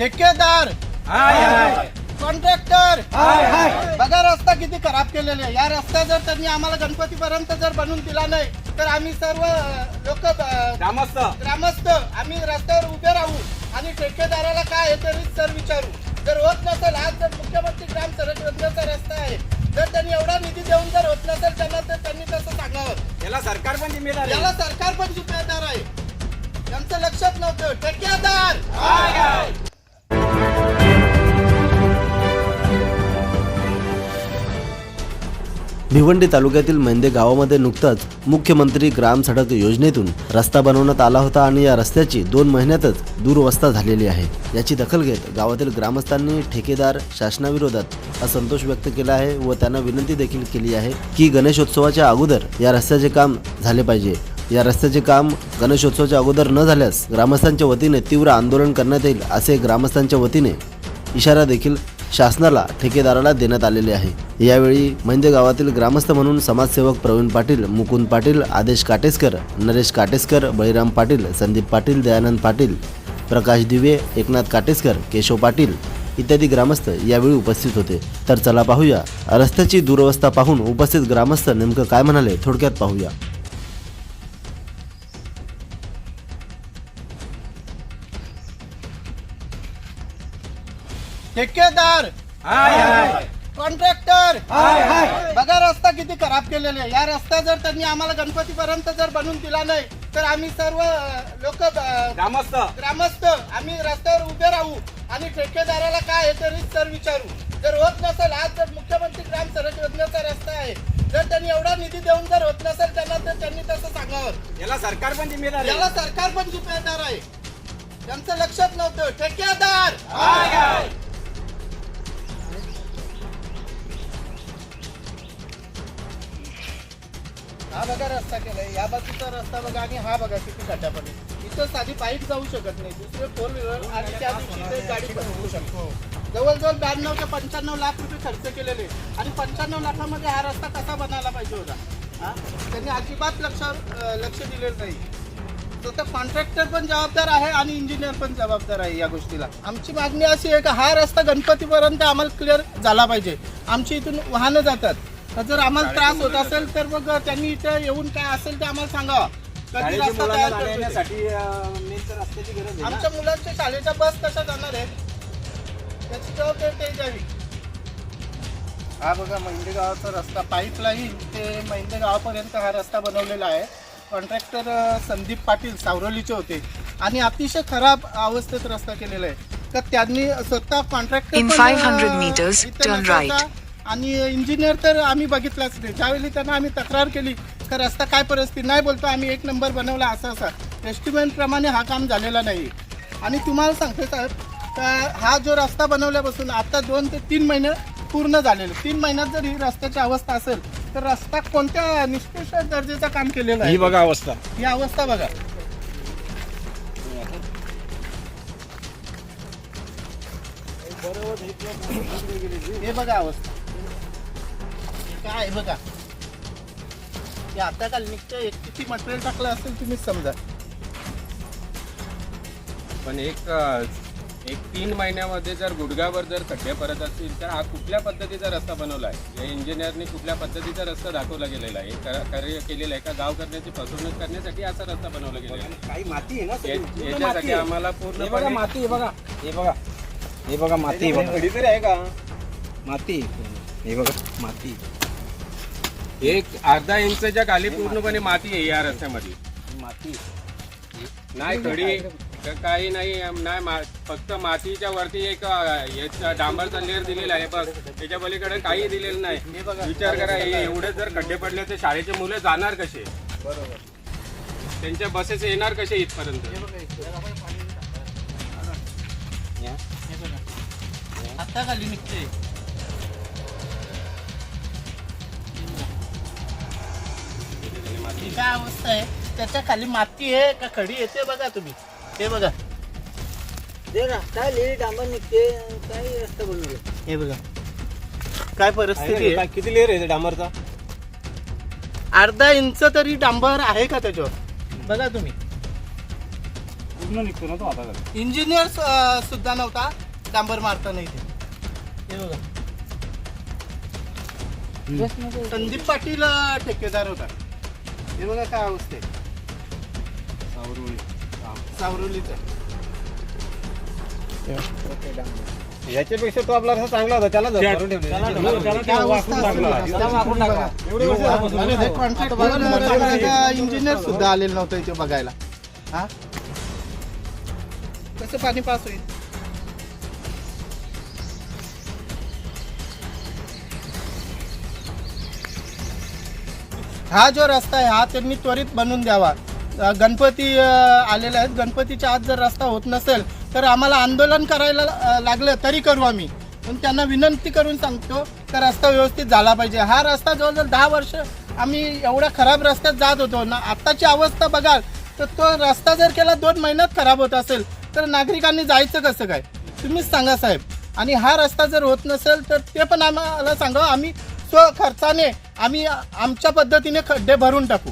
ठेकेदार. कॉन्ट्रॅक्टर बघा रस्ता किती खराब केलेला आहे. या रस्ता जर त्यांनी आम्हाला गणपतीपर्यंत जर बनवून दिला नाही तर आम्ही सर्व लोक ग्रामस्थ. ग्रामस्थ. आम्ही रस्त्यावर उभे राहू आणि ठेकेदाराला काय आहे तरी सर विचारू. जर होत नसेल आज जर मुख्यमंत्री ग्राम सडक योजनेचा रस्ता आहे जर त्यांनी एवढा निधी देऊन जर होत नसेल त्यांना तर त्यांनी तसं सांगावं. याला सरकार पण जिम्मेदार आहे. याला सरकार पण जिम्मेदार आहे. त्यांचं लक्षात नव्हतं. ठेकेदार. भिवंडी तालुक्यातील मेंदे गावामध्ये नुकताच मुख्यमंत्री ग्राम सडक योजनेतून रस्ता बनवण्यात आला होता आणि या रस्त्याची दोन महिन्यातच दुरवस्था झालेली आहे. याची दखल घेत गावातील ग्रामस्थांनी ठेकेदार शासनाविरोधात असंतोष व्यक्त केला आहे व त्यांना विनंती देखील केली आहे की गणेशोत्सवाच्या अगोदर या रस्त्याचे काम झाले पाहिजे. या रस्त्याचे काम गणेशोत्सवाच्या अगोदर न झाल्यास ग्रामस्थांच्या वतीने तीव्र आंदोलन करण्यात येईल असे ग्रामस्थांच्या वतीने इशारा देखील शासनाला ठेकेदाराला देण्यात आलेले आहे. यावेळी म्हणजे गावातील ग्रामस्थ म्हणून समाजसेवक प्रवीण पाटील मुकुंद पाटील आदेश काटेसकर नरेश काटेसकर बळीराम पाटील संदीप पाटील दयानंद पाटील प्रकाश दिवे एकनाथ काटेसकर केशव पाटील इत्यादी ग्रामस्थ यावेळी उपस्थित होते. तर चला पाहूया. रस्त्याची दुरवस्था पाहून उपस्थित ग्रामस्थ नेमकं काय म्हणाले थोडक्यात पाहूया. कॉन्ट्रॅक्टर बघा रस्ता किती खराब केलेला आहे. या रस्ता जर त्यांनी आम्हाला गणपतीपर्यंत जर बनवून दिला नाही तर आम्ही सर्व लोक ग्रामस्थ. ग्रामस्थ. आम्ही रस्त्यावर उभे राहू आणि ठेकेदाराला काय आहे तरी सर विचारू. जर होत नसेल आज जर मुख्यमंत्री ग्राम सडक योजनेचा रस्ता आहे. जर त्यांनी एवढा निधी देऊन जर होत नसेल त्यांना तर त्यांनी तसं सांगावं. याला सरकार पण जिम्मेदार याला सरकार पण जिम्मेदार आहे. त्यांचं लक्षात नव्हतं. ठेकेदार. हा बघा रस्ता केलाय. या बाजूचा रस्ता बघा आणि हा बघा किती खड्ड्यापणे इथं साधी बाईक जाऊ शकत नाही. दुसरे फोर व्हीलर आणि त्या दिवशी गाडी पण होऊ शकतो. जवळजवळ ब्याण्णव ते पंच्याण्णव लाख रुपये खर्च केलेले. आणि पंच्याण्णव लाखामध्ये हा रस्ता कसा बनायला पाहिजे होता? हा? त्यांनी अजिबात लक्ष लक्ष दिलेलं नाही. तर कॉन्ट्रॅक्टर पण जबाबदार आहे आणि इंजिनियर पण जबाबदार आहे या गोष्टीला. आमची मागणी अशी आहे का हा रस्ता गणपतीपर्यंत आम्हाला क्लिअर झाला पाहिजे. आमची इथून वाहनं जातात. जर आम्हाला त्रास होत असेल तर मग त्यांनी इथं येऊन काय असेल ते आम्हाला सांगावं कधी शाळेच्या रस्ता मुलांना तयार जाण्या करतो ते. येण्यासाठी अं, main तर रस्त्याची गरज आहे ना. आमच्या मुलांच्या शाळेच्या बस कशा जाणार आहेत त्याची जबाबदारी ते द्यावी हा बघा महिंदे गावाचा रस्ता पाईपलाईन ते महिंदे गावापर्यंत हा रस्ता बनवलेला आहे कॉन्ट्रॅक्टर संदीप पाटील सावरलीचे होते आणि अतिशय खराब अवस्थेत रस्ता केलेला आहे तर त्यांनी स्वतः contractor In 500 meters, turn right. आणि इंजिनियर तर आम्ही बघितलाच नाही ज्यावेळी त्यांना आम्ही तक्रार केली तर रस्ता काय परिस्थिती? नाही बोलतो आम्ही एक नंबर बनवला असा असा. एस्टिमेट प्रमाणे हा काम झालेला नाही. आणि तुम्हाला सांगते साहेब का हा जो रस्ता बनवल्यापासून आता दोन ते तीन महिने पूर्ण झालेले. तीन महिन्यात जर ही रस्त्याची अवस्था असेल तर रस्ता कोणत्या निष्कृष्ट दर्जाचं काम केलेलं आहे? ही बघा अवस्था. ही अवस्था बघा. हे बघा अवस्था. काय आहे बघा. हे आता काल निघतं किती मटेरियल टाकलं असेल तुम्हीच समजा. पण एक अ, एक तीन महिन्यामध्ये जर गुडघ्यावर जर खड्डे पडत असतील तर हा कुठल्या पद्धतीचा रस्ता बनवला आहे या इंजिनियरने कुठल्या पद्धतीचा रस्ता दाखवला गेलेला आहे? कर- कार्य केलेलं आहे का? गाव करण्याची फसवणूक करण्यासाठी असा रस्ता बनवला गेलेला आहे. काही माती आहे ना सगळी. या- पूर्ण याच्यासाठी माती आहे. आम्हाला हे बघा पूर्णपणे माती हे बघा. हे बघा. हे बघा माती हे बघा. खडी तरी आहे का? माती हे बघा माती एक अर्धा इंचच्या खाली पूर्णपणे माती आहे या रस्त्यामध्ये. माती? नाही खडी क- काही नाही नाही मा- फक्त मातीच्या वरती एक अ, याचा डांबरचा लेअर दिलेला आहे बस त्याच्या पलीकडे काही दिलेलं नाही. विचार करा हे एवढे जर खड्डे पडले तर शाळेचे मुलं जाणार कसे? त्यांच्या बसेस येणार कसे इथपर्यंत? आता खाली निघते ही काय अवस्था आहे? त्याच्याखाली माती आहे का खडी येते बघा तुम्ही. हे बघा. काय लेडी डांबर निघते काय रस्ता बनवले हे बघा. काय परिस्थिती आहे किती लेअर आहे डांबरचा? अर्धा इंच तरी डांबर आहे का त्याच्यावर? बघा तुम्ही. निघतो ना तो आता इंजिनियर सुद्धा नव्हता. डांबर मारताना इथे. हे बघा. संदीप पाटील ठेकेदार होता. हे बघा काय अवस्था आहे. सावरुलीचं याच्यापेक्षा तो आपला रस्ता चांगला होता त्याला धरून ठेवले. इंजिनियर सुद्धा आलेलं नव्हतं इथे बघायला हा? कसं पाणी पास होईल? हा जो रस्ता आहे हा त्यांनी त्वरित बनवून द्यावा. गणपती आलेले आहेत. गणपतीच्या आत जर रस्ता होत नसेल तर आम्हाला आंदोलन करायला लागलं तरी करू आम्ही. पण त्यांना विनंती करून सांगतो तर रस्ता व्यवस्थित झाला पाहिजे. हा रस्ता जवळजवळ दहा वर्ष आम्ही एवढ्या खराब रस्त्यात जात होतो. ना आत्ताची अवस्था बघाल तर तो रस्ता जर केला दोन महिन्यात खराब होत असेल तर नागरिकांनी जायचं कसं काय? तुम्हीच सांगा साहेब. आणि हा रस्ता जर होत नसेल तर ते पण आम्हाला सांगा. आम्ही तो खर्चाने आम्ही आमच्या पद्धतीने खड्डे भरून टाकू.